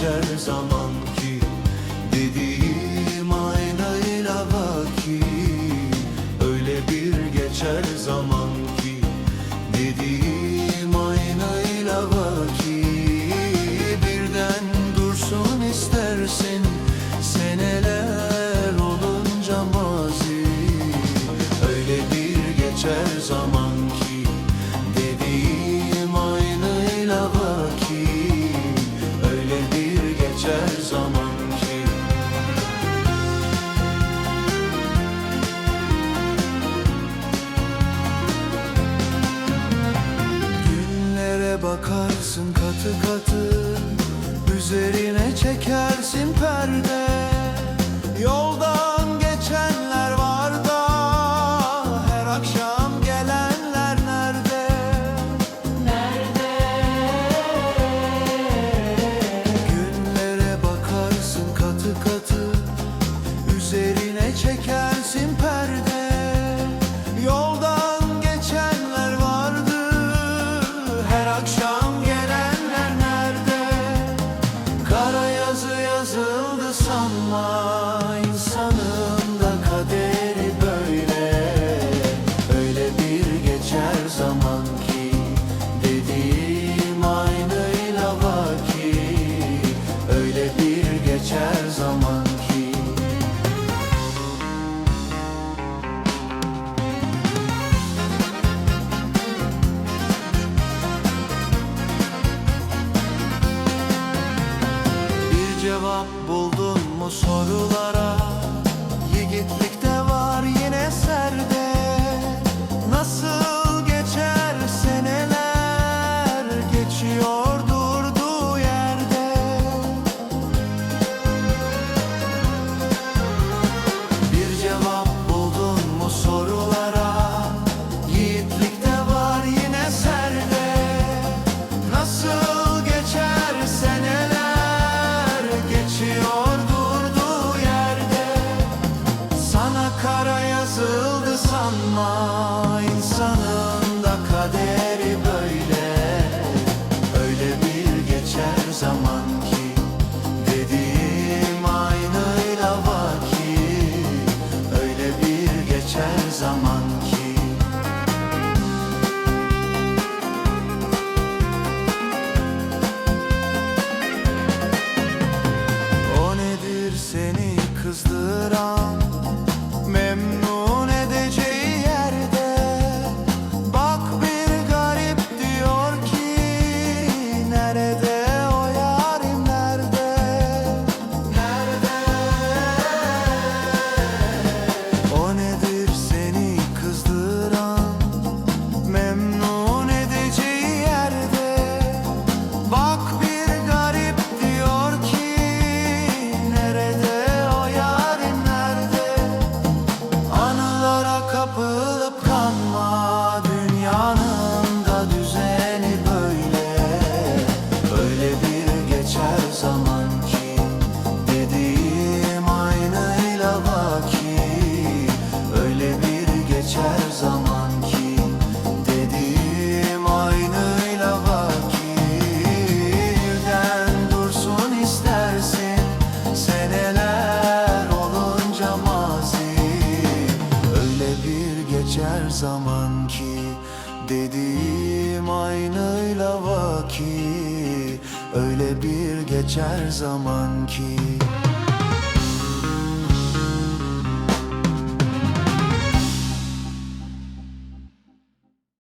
geçer zaman ki Dediğim aynayla vaki. Öyle bir geçer zaman ki Dediğim aynayla vaki. Birden dursun istersin Seneler olunca mazi. Öyle bir geçer zaman ki katı katı Üzerine buldun mu sorulara? Yiğitlikte kara yazıldı sanma insanın da kaderi böyle. Öyle bir geçer zaman ki Dediğim aynıyla vaki Öyle bir geçer zaman ki geçer zaman ki Dediğim aynıyla vaki Birden dursun istersin. Seneler olunca mazi. Öyle bir geçer zaman ki Dediğim aynıyla vaki Öyle bir geçer zaman ki